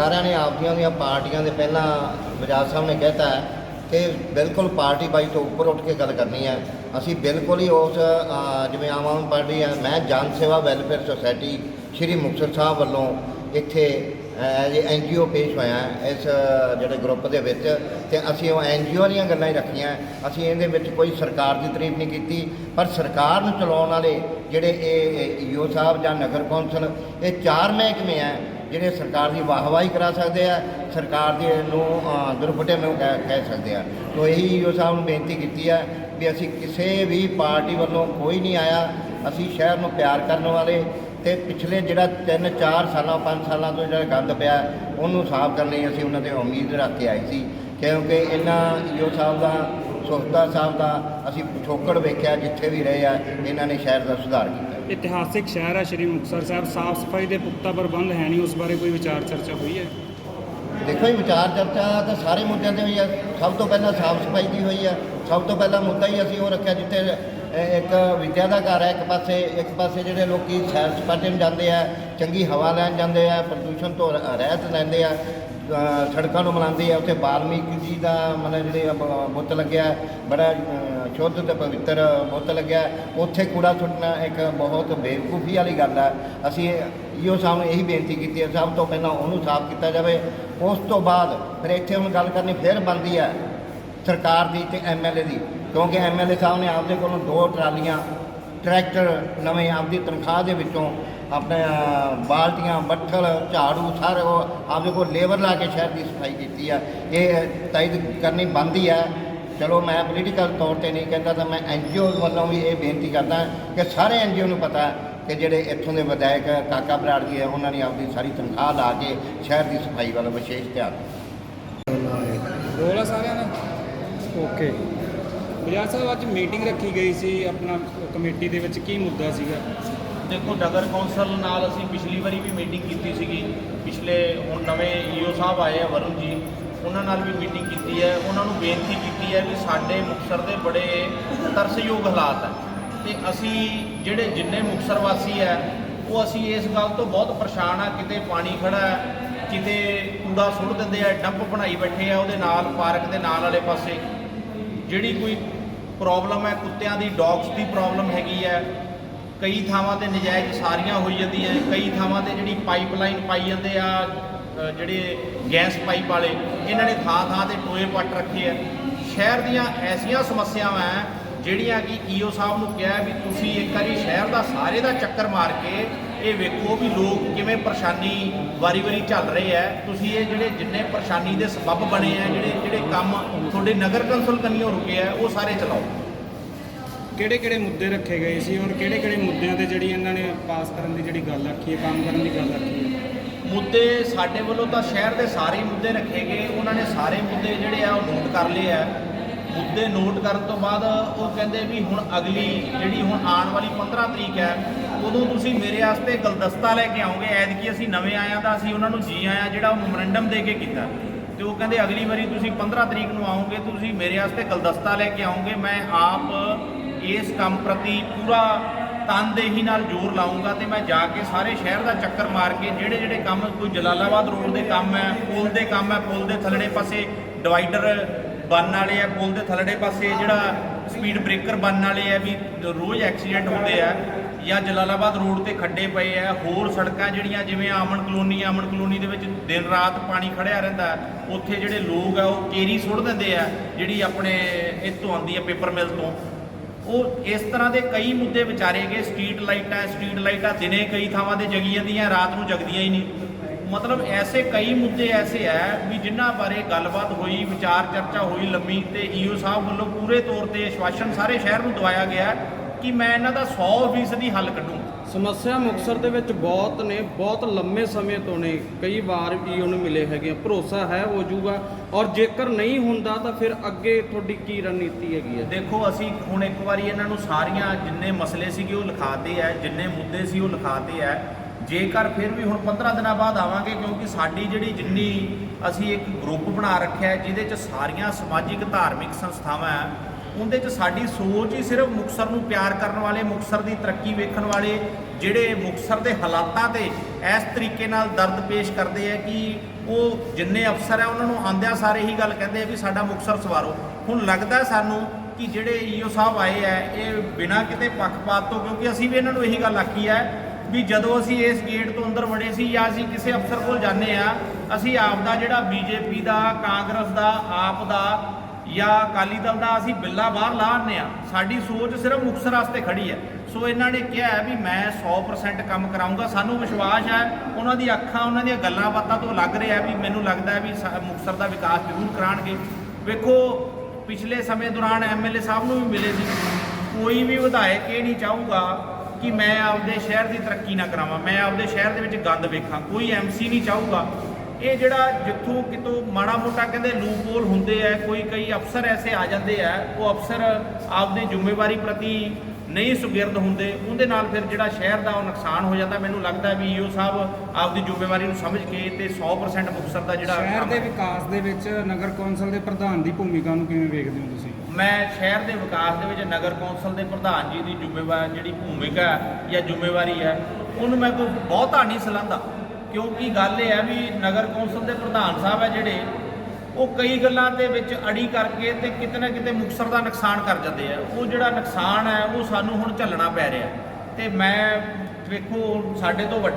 ਸਾਰਿਆਂ ਨੇ ਆਪਦੀਆਂ ਦੀਆਂ ਪਾਰਟੀਆਂ ਦੇ ਪਹਿਲਾਂ ਬਜਾਜ ਸਾਹਿਬ ਨੇ ਕਹਿਤਾ ਹੈ ਕਿ ਬਿਲਕੁਲ ਪਾਰਟੀ ਬਾਈ ਤੋਂ ਉੱਪਰ ਉੱਠ ਕੇ ਗੱਲ ਕਰਨੀ ਹੈ। ਅਸੀਂ ਬਿਲਕੁਲ ਹੀ ਉਸ ਜਿਵੇਂ ਆਮ ਆਦਮੀ ਪਾਰਟੀ ਹੈ, ਮੈਂ ਜਨ ਸੇਵਾ ਵੈਲਫੇਅਰ ਸੁਸਾਇਟੀ ਸ਼੍ਰੀ ਮੁਕਤਸਰ ਸਾਹਿਬ ਵੱਲੋਂ ਇੱਥੇ ਐਜ ਐਨ ਜੀ ਓ ਪੇਸ਼ ਹੋਇਆ ਇਸ ਜਿਹੜੇ ਗਰੁੱਪ ਦੇ ਵਿੱਚ ਤੇ ਅਸੀਂ ਉਹ ਐਨ ਜੀ ਓ ਦੀਆਂ ਗੱਲਾਂ ਹੀ ਰੱਖੀਆਂ ਅਸੀਂ ਇਹਦੇ ਵਿੱਚ ਕੋਈ ਸਰਕਾਰ ਦੀ ਤਾਰੀਫ ਨਹੀਂ ਕੀਤੀ, ਪਰ ਸਰਕਾਰ ਨੂੰ ਚਲਾਉਣ ਵਾਲੇ ਜਿਹੜੇ ਇਹ, ਈਓ ਸਾਹਿਬ ਜਾਂ ਨਗਰ ਕੌਂਸਲ, ਇਹ ਚਾਰ ਮਹਿਕਮੇ ਹੈ। ਜਿਹੜੇ ਸਰਕਾਰ ਦੀ ਵਾਹਵਾਹੀ ਕਰਾ ਸਕਦੇ ਆ ਸਰਕਾਰ ਦੇ ਨੂੰ ਅ, ਨੂੰ ਕਹਿ ਕਹਿ ਸਕਦੇ ਆ। ਤੋ ਇਹੀ ਈਓ ਸਾਹਿਬ ਨੂੰ ਬੇਨਤੀ ਕੀਤੀ ਹੈ ਵੀ ਅਸੀਂ ਕਿਸੇ ਵੀ ਪਾਰਟੀ ਵੱਲੋਂ ਕੋਈ ਨਹੀਂ ਆਇਆ ਅਸੀਂ ਸ਼ਹਿਰ ਨੂੰ ਪਿਆਰ ਕਰਨ ਵਾਲੇ ਤੇ ਪਿਛਲੇ ਜਿਹੜਾ 3 4 ਸਾਲਾਂ 5 ਸਾਲਾਂ ਤੋਂ ਜਿਹੜਾ ਗੰਦ ਪਿਆ ਉਹਨੂੰ ਸਾਫ਼ ਕਰਨ ਲਈ ਅਸੀਂ ਉਹਨਾਂ ਦੇ ਉਮੀਦ ਰੱਖ ਕੇ ਆਏ ਸੀ। ਕਿਉਂਕਿ ਇਹਨਾਂ ਈਓ ਸਾਹਿਬ ਦਾ ਸੁਖਦਾ ਸਾਹਿਬ ਦਾ ਅਸੀਂ ਪਿਛੋਕੜ ਵੇਖਿਆ ਜਿੱਥੇ ਵੀ ਰਹੇ ਆ ਇਹਨਾਂ ਨੇ ਸ਼ਹਿਰ ਦਾ ਸੁਧਾਰ ਕੀਤਾ। ਇਤਿਹਾਸਿਕ ਸ਼ਹਿਰ ਹੈ, ਸ਼੍ਰੀ ਮੁਕਤਸਰ ਸਾਹਿਬ। ਸਾਫ਼ ਸਫ਼ਾਈ ਦੇ ਪੁਖਤਾ ਪ੍ਰਬੰਧ ਹੈ ਨਹੀਂ, ਉਸ ਬਾਰੇ ਕੋਈ ਵਿਚਾਰ ਚਰਚਾ ਹੋਈ ਹੈ? ਦੇਖੋ ਜੀ, ਵਿਚਾਰ ਚਰਚਾ ਤਾਂ ਸਾਰੇ ਮੁੱਦਿਆਂ ਤੇ ਹੋਈ ਆ। ਸਭ ਤੋਂ ਪਹਿਲਾਂ ਸਾਫ਼ ਸਫ਼ਾਈ ਦੀ ਹੋਈ ਆ। ਸਭ ਤੋਂ ਪਹਿਲਾਂ ਮੁੱਦਾ ਹੀ ਅਸੀਂ ਉਹ ਰੱਖਿਆ ਜਿੱਥੇ ਇੱਕ ਵਿਦਿਆ ਦਾ ਘਰ ਹੈ, ਇੱਕ ਪਾਸੇ ਇੱਕ ਪਾਸੇ ਜਿਹੜੇ ਲੋਕੀ ਸੈਰ ਸਪਾਟੇ ਨੂੰ ਜਾਂਦੇ ਆ, ਚੰਗੀ ਹਵਾ ਲੈਣ ਜਾਂਦੇ ਆ, ਪ੍ਰਦੂਸ਼ਣ ਤੋਂ ਰ- ਰਹਿਤ ਲੈਂਦੇ ਆ ਸੜਕਾਂ ਨੂੰ ਮਨਾਉਂਦੇ ਆ। ਉੱਥੇ ਬਾਲਮੀਕ ਜੀ ਦਾ ਮਤਲਬ ਜਿਹੜੇ ਬੁੱਤ ਲੱਗਿਆ, ਬੜਾ ਸ਼ੁੱਧ ਤੇ ਪਵਿੱਤਰ ਬੁੱਤ ਲੱਗਿਆ ਉੱਥੇ ਕੂੜਾ ਸੁੱਟਣਾ ਇੱਕ ਬਹੁਤ ਬੇਵਕੂਫੀ ਵਾਲੀ ਗੱਲ ਹੈ। ਅਸੀਂ ਇਹੋ ਸਾਨੂੰ ਇਹੀ ਬੇਨਤੀ ਕੀਤੀ ਹੈ, ਸਭ ਤੋਂ ਪਹਿਲਾਂ ਉਹਨੂੰ ਸਾਫ਼ ਕੀਤਾ ਜਾਵੇ। ਉਸ ਤੋਂ ਬਾਅਦ ਫਿਰ ਇੱਥੇ ਹੁਣ ਗੱਲ ਕਰਨੀ ਫਿਰ ਬਣਦੀ ਹੈ ਸਰਕਾਰ ਦੀ ਤੇ ਐਮਐਲਏ ਦੀ। ਕਿਉਂਕਿ ਐਮਐਲਏ ਸਾਹਿਬ ਨੇ ਆਪਦੇ ਕੋਲੋਂ ਦੋ ਟਰਾਲੀਆਂ, ਟਰੈਕਟਰ ਨਵੇਂ ਆਪਦੀ ਤਨਖਾਹ ਦੇ ਵਿੱਚੋਂ ਆਪਣੇ ਬਾਲਟੀਆਂ ਬੱਠਲ ਝਾੜੂ ਸਾਰੇ ਉਹ ਆਪਦੇ ਕੋਲ ਲੇਬਰ ਲਾ ਕੇ ਸ਼ਹਿਰ ਦੀ ਸਫ਼ਾਈ ਕੀਤੀ ਆ ਇਹ ਤਾਇਦ ਕਰਨੀ ਬਣਦੀ ਹੈ। ਚਲੋ ਮੈਂ ਪੋਲੀਟੀਕਲ ਤੌਰ ਤੇ ਨਹੀਂ ਕਹਿੰਦਾ ਤਾਂ ਮੈਂ ਐਨਜੀਓ ਵੱਲੋਂ ਵੀ ਇਹ ਬੇਨਤੀ ਕਰਦਾ ਕਿ ਸਾਰੇ ਐਨਜੀਓ ਨੂੰ ਪਤਾ ਹੈ ਕਿ ਜਿਹੜੇ ਇੱਥੋਂ ਦੇ ਵਿਧਾਇਕ ਕਾਕਾ ਬਰਾੜ ਜੀ ਹੈ ਉਹਨਾਂ ਨੇ ਆਪਦੀ ਸਾਰੀ ਤਨਖਾਹ ਲਾ ਕੇ ਸ਼ਹਿਰ ਦੀ ਸਫ਼ਾਈ ਵੱਲ ਵਿਸ਼ੇਸ਼ ਧਿਆਨ ਰੋਲਾ ਸਾਰਿਆਂ ਦਾ? ਓਕੇ। ਬਿਆਸ ਸਾਹਿਬ ਅੱਜ ਮੀਟਿੰਗ ਰੱਖੀ ਗਈ ਸੀ ਆਪਣਾ ਕਮੇਟੀ ਦੇ ਵਿੱਚ। ਕੀ ਮੁੱਦਾ ਸੀਗਾ? ਦੇਖੋ ਨਗਰ ਕੌਂਸਲ ਨਾਲ ਅਸੀਂ ਪਿਛਲੀ ਵਾਰੀ ਵੀ ਮੀਟਿੰਗ ਕੀਤੀ ਸੀਗੀ। ਪਿਛਲੇ ਹੁਣ ਨਵੇਂ ਈਓ ਸਾਹਿਬ ਆਏ ਆ ਵਰੁਣ ਜੀ। ਉਹਨਾਂ ਨਾਲ ਵੀ ਮੀਟਿੰਗ ਕੀਤੀ ਹੈ, ਉਹਨਾਂ ਨੂੰ ਬੇਨਤੀ ਕੀਤੀ ਹੈ ਵੀ ਸਾਡੇ ਮੁਕਤਸਰ ਦੇ ਬੜੇ ਤਰਸਯੋਗ ਹਾਲਾਤ ਹੈ। ਤੇ ਅਸੀਂ ਜਿਹੜੇ ਜਿੰਨੇ ਮੁਕਤਸਰ ਵਾਸੀ ਹੈ, ਉਹ ਅਸੀਂ ਇਸ ਗੱਲ ਤੋਂ ਬਹੁਤ ਪਰੇਸ਼ਾਨ ਆ ਕਿਤੇ ਪਾਣੀ ਖੜਾ ਹੈ, ਕਿਤੇ ਕੂੜਾ ਸੁੱਟ ਦਿੰਦੇ ਆ, ਡੰਪ ਬਣਾਈ ਬੈਠੇ ਆ ਉਹਦੇ ਨਾਲ, ਪਾਰਕ ਦੇ ਨਾਲ ਵਾਲੇ ਪਾਸੇ। ਜਿਹੜੀ ਕੋਈ ਪ੍ਰੋਬਲਮ ਹੈ, ਕੁੱਤਿਆਂ ਦੀ ਡੌਗਸ ਦੀ ਪ੍ਰੋਬਲਮ ਹੈਗੀ ਹੈ। ਕਈ ਥਾਵਾਂ ਤੇ ਨਜਾਇਜ਼ ਸਾਰੀਆਂ ਹੋਈ ਜਾਂਦੀਆਂ, ਕਈ ਥਾਵਾਂ ਤੇ ਜਿਹੜੀ ਪਾਈਪਲਾਈਨ ਪਾਈ ਜਾਂਦੇ ਆ ਜਿਹੜੇ ਗੈਸ ਪਾਈਪ ਵਾਲੇ, ਇਹਨਾਂ ਨੇ ਥਾਂ ਥਾਂ ਤੇ ਟੋਏ ਪੱਟ ਰੱਖੇ ਆ। ਸ਼ਹਿਰ ਦੀਆਂ ਐਸੀਆਂ ਸਮੱਸਿਆਵਾਂ ਹੈ ਜਿਹੜੀਆਂ ਕਿ ਈਓ ਸਾਹਿਬ ਨੂੰ ਕਿਹਾ ਵੀ ਤੁਸੀਂ ਇੱਕ ਵਾਰੀ ਸ਼ਹਿਰ ਦਾ ਸਾਰੇ ਦਾ ਚੱਕਰ ਮਾਰ ਕੇ ਇਹ ਵੇਖੋ ਵੀ ਲੋਕ ਕਿਵੇਂ ਪਰੇਸ਼ਾਨੀ ਵਾਰੀ-ਵਾਰੀ ਚੱਲ ਰਹੇ ਆ। ਤੁਸੀਂ ਇਹ ਜਿਹੜੇ ਜਿੰਨੇ ਪਰੇਸ਼ਾਨੀ ਦੇ ਸਬਬ ਬਣੇ ਆ, ਜਿਹੜੇ ਜਿਹੜੇ ਕੰਮ ਤੁਹਾਡੇ ਨਗਰ ਕੌਂਸਲ ਕੰਨੀਓ ਰੁਕੇ ਆ, ਉਹ ਸਾਰੇ ਚਲਾਓ। ਕਿਹੜੇ ਕਿਹੜੇ ਮੁੱਦੇ ਰੱਖੇ ਗਏ ਸੀ? ਔਰ ਕਿਹੜੇ ਕਿਹੜੇ ਮੁੱਦਿਆਂ ਤੇ ਜਿਹੜੀ ਇਹਨਾਂ ਨੇ ਪਾਸ ਕਰਨ ਦੀ ਜਿਹੜੀ ਗੱਲ ਆਖੀ ਹੈ, ਕੰਮ ਕਰਨ ਦੀ ਗੱਲ ਆਖੀ ਹੈ? ਮੁੱਦੇ ਸਾਡੇ ਵੱਲੋਂ ਤਾਂ ਸ਼ਹਿਰ ਦੇ ਸਾਰੇ ਮੁੱਦੇ ਰੱਖੇ ਗਏ। ਉਹਨਾਂ ਨੇ ਸਾਰੇ ਮੁੱਦੇ ਜਿਹੜੇ ਆ ਉਹ ਨੋਟ ਕਰ ਲਏ ਆ। ਮੁੱਦੇ ਨੋਟ ਕਰਨ ਤੋਂ ਬਾਅਦ ਉਹ ਕਹਿੰਦੇ ਵੀ ਹੁਣ ਅਗਲੀ ਜਿਹੜੀ ਹੁਣ ਆਉਣ ਵਾਲੀ 15 ਤਰੀਕ ਹੈ, ਉਦੋਂ ਤੁਸੀਂ ਮੇਰੇ ਵਾਸਤੇ ਗਲਦਸਤਾ ਲੈ ਕੇ ਆਓਗੇ। ਐਤਕੀ ਅਸੀਂ ਨਵੇਂ ਆਇਆ ਤਾਂ ਅਸੀਂ ਉਹਨਾਂ ਨੂੰ ਜੀ ਆਇਆ ਜਿਹੜਾ ਉਹ ਮੈਮੋਰੈਂਡਮ ਦੇ ਕੇ ਕੀਤਾ। ਤੇ ਉਹ ਕਹਿੰਦੇ ਅਗਲੀ ਵਾਰੀ ਤੁਸੀਂ 15 ਤਰੀਕ ਨੂੰ ਆਓਗੇ, ਤੁਸੀਂ ਮੇਰੇ ਵਾਸਤੇ ਗਲਦਸਤਾ ਲੈ ਕੇ ਆਓਗੇ। ਮੈਂ ਆਪ ਇਸ ਕੰਮ ਪ੍ਰਤੀ ਪੂਰਾ ਤਨਦੇਹੀ ਨਾਲ ਜ਼ੋਰ ਲਾਉਂਗਾ ਤੇ ਮੈਂ ਜਾ ਕੇ ਸਾਰੇ ਸ਼ਹਿਰ ਦਾ ਚੱਕਰ ਮਾਰ ਕੇ ਜਿਹੜੇ ਜਿਹੜੇ ਕੰਮ ਕੋਈ ਜਲਾਲਾਬਾਦ ਰੋਡ ਦੇ ਕੰਮ ਹੈ, ਪੁਲ ਦੇ ਕੰਮ ਹੈ, ਪੁਲ ਦੇ ਥੱਲੜੇ ਪਾਸੇ ਡਿਵਾਈਡਰ ਬਣਨ ਵਾਲੇ ਆ ਪੁਲ ਦੇ ਥੱਲੜੇ ਪਾਸੇ ਜਿਹੜਾ ਸਪੀਡ ਬ੍ਰੇਕਰ ਬਣਨ ਵਾਲੇ ਆ ਵੀ ਰੋਜ਼ ਐਕਸੀਡੈਂਟ ਹੁੰਦੇ ਆ ਜਾਂ ਜਲਾਲਾਬਾਦ ਰੋਡ ਤੇ ਖੱਡੇ ਪਏ ਆ, ਹੋਰ ਸੜਕਾਂ ਜਿਹੜੀਆਂ ਜਿਵੇਂ ਆਮਨ ਕਲੋਨੀ ਆਮਨ ਕਲੋਨੀ ਦੇ ਵਿੱਚ ਦਿਨ ਰਾਤ ਪਾਣੀ ਖੜਿਆ ਰਹਿੰਦਾ, ਉੱਥੇ ਜਿਹੜੇ ਲੋਕ ਆ ਉਹ ਕੇਰੀ ਸੁੱਟ ਦਿੰਦੇ ਆ ਜਿਹੜੀ ਆਪਣੇ ਇੱਥੋਂ ਆਉਂਦੀ ਆ ਪੇਪਰ ਮਿਲ ਤੋਂ। ਉਹ ਇਸ ਤਰ੍ਹਾਂ ਦੇ ਕਈ ਮੁੱਦੇ ਵਿਚਾਰੇ ਗਏ ਸਟਰੀਟ ਲਾਈਟਾਂ ਸਟਰੀਟ ਲਾਈਟਾਂ ਦਿਨੇ ਕਈ ਥਾਵਾਂ ਤੇ ਜਗੀ ਜਾਂਦੀਆਂ ਰਾਤ ਨੂੰ ਜਗਦੀਆਂ ਹੀ ਨਹੀਂ। ਮਤਲਬ ਐਸੇ ਕਈ ਮੁੱਦੇ ਐਸੇ ਹੈ ਵੀ ਜਿਨ੍ਹਾਂ ਬਾਰੇ ਗੱਲਬਾਤ ਹੋਈ, ਵਿਚਾਰ ਚਰਚਾ ਹੋਈ ਲੰਮੀ ਤੇ ਈਓ ਸਾਹਿਬ ਵੱਲੋਂ ਪੂਰੇ ਤੌਰ ਤੇ ਆਸ਼ਵਾਸਨ ਸਾਰੇ ਸ਼ਹਿਰ ਨੂੰ ਦਵਾਇਆ ਗਿਆ। ਕਿ ਮੈਂ ਇਹਨਾਂ ਦਾ 100% ਦੀ ਹੱਲ ਕੱਢੂੰਗਾ ਸਮੱਸਿਆ ਮੁਕਤਸਰ ਦੇ ਵਿੱਚ ਬਹੁਤ ਨੇ ਬਹੁਤ ਲੰਮੇ ਸਮੇਂ ਤੋਂ ਨੇ। ਕਈ ਵਾਰ ਵੀ ਉਹਨੂੰ ਮਿਲੇ ਹੈਗੇ ਆ। ਭਰੋਸਾ ਹੈ ਹੋ ਜਾਊਗਾ। ਔਰ ਜੇਕਰ ਨਹੀਂ ਹੁੰਦਾ ਤਾਂ ਫਿਰ ਅੱਗੇ ਤੁਹਾਡੀ ਕੀ ਰਣਨੀਤੀ ਹੈਗੀ ਹੈ? ਦੇਖੋ ਅਸੀਂ ਹੁਣ ਇੱਕ ਵਾਰੀ ਇਹਨਾਂ ਨੂੰ ਸਾਰੀਆਂ ਜਿੰਨੇ ਮਸਲੇ ਸੀਗੇ ਉਹ ਲਿਖਾਤੇ ਆ ਜਿੰਨੇ ਮੁੱਦੇ ਸੀ ਉਹ ਲਿਖਾਤੇ ਆ। ਜੇਕਰ ਫਿਰ ਵੀ ਹੁਣ 15 ਦਿਨਾਂ ਬਾਅਦ ਆਵਾਂਗੇ ਕਿਉਂਕਿ ਸਾਡੀ ਜਿਹੜੀ ਜਿੰਨੀ ਅਸੀਂ ਇੱਕ ਗਰੁੱਪ ਬਣਾ ਰੱਖਿਆ ਹੈ, ਜਿਹਦੇ ਚ ਸਾਰੀਆਂ ਸਮਾਜਿਕ ਧਾਰਮਿਕ ਸੰਸਥਾਵਾਂ ਹੈ ਉਹਦੇ 'ਚ ਸਾਡੀ ਸੋਚ ਹੀ ਸਿਰਫ ਮੁਕਸਰ ਨੂੰ ਪਿਆਰ ਕਰਨ ਵਾਲੇ ਮੁਕਸਰ ਦੀ ਤਰੱਕੀ ਵੇਖਣ ਵਾਲੇ ਜਿਹੜੇ ਮੁਕਸਰ ਦੇ ਹਾਲਾਤਾਂ ਤੇ ਇਸ ਤਰੀਕੇ ਨਾਲ ਦਰਦ ਪੇਸ਼ ਕਰਦੇ ਆ ਕਿ ਉਹ ਜਿੰਨੇ ਅਫਸਰ ਆ, ਉਹਨਾਂ ਨੂੰ ਆਂਦਿਆਂ ਸਾਰੇ ਹੀ ਗੱਲ ਕਹਿੰਦੇ ਆ ਵੀ ਸਾਡਾ ਮੁਕਸਰ ਸਵਾਰੋ। ਹੁਣ ਲੱਗਦਾ ਸਾਨੂੰ ਕਿ ਜਿਹੜੇ ਈਓ ਸਾਹਿਬ ਆਏ ਆ, ਇਹ ਬਿਨਾਂ ਕਿਤੇ ਪੱਖਪਾਤ ਤੋਂ, ਕਿਉਂਕਿ ਅਸੀਂ ਵੀ ਇਹਨਾਂ ਨੂੰ ਇਹੀ ਗੱਲ ਆਖੀ ਹੈ ਵੀ ਜਦੋਂ ਅਸੀਂ ਇਸ ਗੇਟ ਤੋਂ ਅੰਦਰ ਵੜੇ ਸੀ ਜਾਂ ਅਸੀਂ ਕਿਸੇ ਅਫਸਰ ਕੋਲ ਜਾਂਦੇ ਆ, ਅਸੀਂ ਆਪ ਦਾ ਜਿਹੜਾ ਬੀਜੇਪੀ ਦਾ, ਕਾਂਗਰਸ ਦਾ, ਆਪ ਦਾ ਜਾਂ ਅਕਾਲੀ ਦਲ ਦਾ ਅਸੀਂ ਬਿੱਲਾ ਬਾਹਰ ਲਾਹਨੇ ਆ ਸਾਡੀ ਸੋਚ ਸਿਰਫ ਮੁਕਤਸਰ ਵਾਸਤੇ ਖੜੀ ਹੈ। ਸੋ ਇਹਨਾਂ ਨੇ ਕਿਹਾ ਵੀ ਮੈਂ 100% ਕੰਮ ਕਰਾਉਂਗਾ ਸਾਨੂੰ ਵਿਸ਼ਵਾਸ ਹੈ, ਉਹਨਾਂ ਦੀ ਅੱਖਾਂ, ਉਹਨਾਂ ਦੀਆਂ ਗੱਲਾਂ ਬਾਤਾਂ ਤੋਂ ਲੱਗ ਰਿਹਾ ਵੀ ਮੈਨੂੰ ਲੱਗਦਾ ਹੈ ਵੀ ਸਾ- ਮੁਕਤਸਰ ਦਾ ਵਿਕਾਸ ਜ਼ਰੂਰ ਕਰਾਣਗੇ ਵੇਖੋ, ਪਿਛਲੇ ਸਮੇਂ ਦੌਰਾਨ ਐਮਐਲਏ ਸਾਹਿਬ ਨੂੰ ਵੀ ਮਿਲੇ ਸੀ। ਕੋਈ ਵੀ ਵਿਧਾਇਕ ਇਹ ਨਹੀਂ ਚਾਹੂਗਾ ਕਿ ਮੈਂ ਆਪਦੇ ਸ਼ਹਿਰ ਦੀ ਤਰੱਕੀ ਨਾ ਕਰਾਵਾਂ। ਮੈਂ ਆਪਦੇ ਸ਼ਹਿਰ ਦੇ ਵਿੱਚ ਗੰਦ ਵੇਖਾਂ। ਕੋਈ ਐਮਸੀ ਨਹੀਂ ਚਾਹੂਗਾ ਇਹ ਜਿਹੜਾ ਜਿੱਥੋਂ ਕਿਤੋਂ ਮਾੜਾ ਮੋਟਾ ਕਹਿੰਦੇ ਲੂਪਹੋਲ ਹੁੰਦੇ ਆ ਕੋਈ ਕਈ ਅਫਸਰ ਐਸੇ ਆ ਜਾਂਦੇ ਆ ਉਹ ਅਫਸਰ ਆਪਦੀ ਜ਼ਿੰਮੇਵਾਰੀ ਪ੍ਰਤੀ ਨਹੀਂ ਸੁਗਿਰਦ ਹੁੰਦੇ ਉਹਦੇ ਨਾਲ ਫਿਰ ਜਿਹੜਾ ਸ਼ਹਿਰ ਦਾ ਉਹ ਨੁਕਸਾਨ ਹੋ ਜਾਂਦਾ। ਮੈਨੂੰ ਲੱਗਦਾ ਵੀ ਈਓ ਸਾਹਿਬ ਆਪਦੀ ਜ਼ਿੰਮੇਵਾਰੀ ਨੂੰ ਸਮਝ ਕੇ ਤੇ 100% ਮੁਕਤਸਰ ਦਾ ਜਿਹੜਾ ਸ਼ਹਿਰ ਦੇ ਵਿਕਾਸ ਦੇ ਵਿੱਚ ਨਗਰ ਕੌਂਸਲ ਦੇ ਪ੍ਰਧਾਨ ਦੀ ਭੂਮਿਕਾ ਨੂੰ ਕਿਵੇਂ ਵੇਖਦੇ ਹੋ ਤੁਸੀਂ? ਮੈਂ ਸ਼ਹਿਰ ਦੇ ਵਿਕਾਸ ਦੇ ਵਿੱਚ ਨਗਰ ਕੌਂਸਲ ਦੇ ਪ੍ਰਧਾਨ ਜੀ ਦੀ ਜ਼ਿੰਮੇਵਾਰੀ ਜਿਹੜੀ ਭੂਮਿਕਾ ਹੈ ਜਾਂ ਜ਼ਿੰਮੇਵਾਰੀ ਹੈ ਉਹਨੂੰ ਮੈਂ ਕੋਈ ਬਹੁਤਾ ਨਹੀਂ ਸਲਾਹੁੰਦਾ। ਕਿਉਂਕਿ ਗੱਲ ਇਹ ਹੈ ਵੀ ਨਗਰ ਕੌਂਸਲ ਦੇ ਪ੍ਰਧਾਨ ਸਾਹਿਬ ਹੈ ਜਿਹੜੇ, ਉਹ ਕਈ ਗੱਲਾਂ ਦੇ ਵਿੱਚ ਅੜੀ ਕਰਕੇ ਤੇ ਕਿਤੇ ਨਾ ਕਿਤੇ ਮੁਕਸਰ ਦਾ ਨੁਕਸਾਨ ਕਰ ਜਾਂਦੇ ਆ। ਉਹ ਜਿਹੜਾ ਨੁਕਸਾਨ ਹੈ, ਉਹ ਸਾਨੂੰ ਹੁਣ ਝੱਲਣਾ ਪੈ ਰਿਹਾ। ਤੇ ਮੈਂ ਵੇਖੋ, ਸਾਡੇ ਤੋਂ ਵੱਡੇ